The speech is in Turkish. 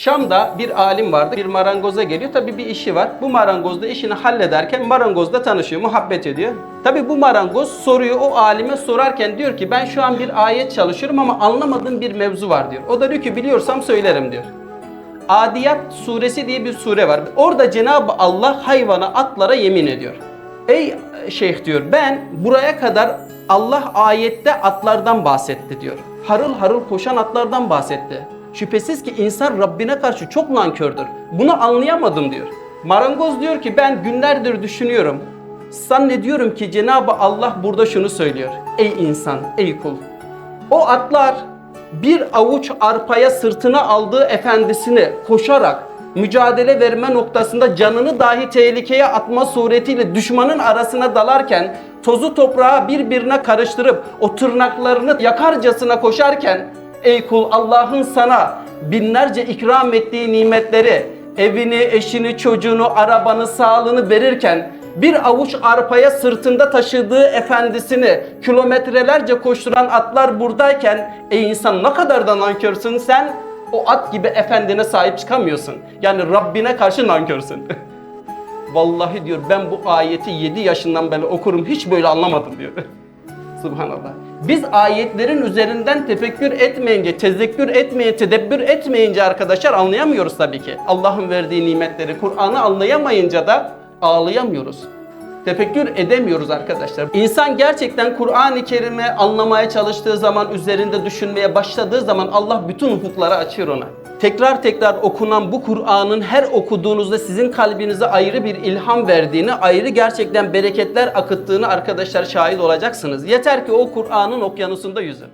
Şam'da bir alim vardı. Bir marangoza geliyor. Tabii bir işi var. Bu marangoz da işini hallederken marangozla tanışıyor, muhabbet ediyor. Tabii bu marangoz soruyor o alime sorarken diyor ki ben şu an bir ayet çalışıyorum ama anlamadığım bir mevzu var diyor. O da diyor ki biliyorsam söylerim diyor. Adiyat suresi diye bir sure var. Orada Cenab-ı Allah hayvana, atlara yemin ediyor. Ey şeyh diyor ben buraya kadar Allah ayette atlardan bahsetti diyor. Harıl harıl koşan atlardan bahsetti. Şüphesiz ki insan Rabbine karşı çok nankördür. Bunu anlayamadım diyor. Marangoz diyor ki ben günlerdir düşünüyorum. Zannediyorum ki Cenab-ı Allah burada şunu söylüyor. Ey insan, ey kul. O atlar bir avuç arpaya sırtına aldığı efendisini koşarak mücadele verme noktasında canını dahi tehlikeye atma suretiyle düşmanın arasına dalarken tozu toprağı birbirine karıştırıp o tırnaklarını yakarcasına koşarken ey kul Allah'ın sana binlerce ikram ettiği nimetleri evini, eşini, çocuğunu, arabanı, sağlığını verirken bir avuç arpaya sırtında taşıdığı efendisini kilometrelerce koşturan atlar buradayken ey insan ne kadar da nankörsün sen o at gibi efendine sahip çıkamıyorsun. Yani Rabbine karşı nankörsün. Vallahi diyor ben bu ayeti 7 yaşından beri okurum hiç böyle anlamadım diyor. Subhanallah. Biz ayetlerin üzerinden tefekkür etmeyince, tezekkür etmeyince, tedebbür etmeyince arkadaşlar anlayamıyoruz tabii ki. Allah'ın verdiği nimetleri, Kur'an'ı anlayamayınca da ağlayamıyoruz. Tefekkür edemiyoruz arkadaşlar. İnsan gerçekten Kur'an-ı Kerim'i anlamaya çalıştığı zaman, üzerinde düşünmeye başladığı zaman Allah bütün ufukları açıyor ona. Tekrar tekrar okunan bu Kur'an'ın her okuduğunuzda sizin kalbinize ayrı bir ilham verdiğini, ayrı gerçekten bereketler akıttığını arkadaşlar şahit olacaksınız. Yeter ki o Kur'an'ın okyanusunda yüzün.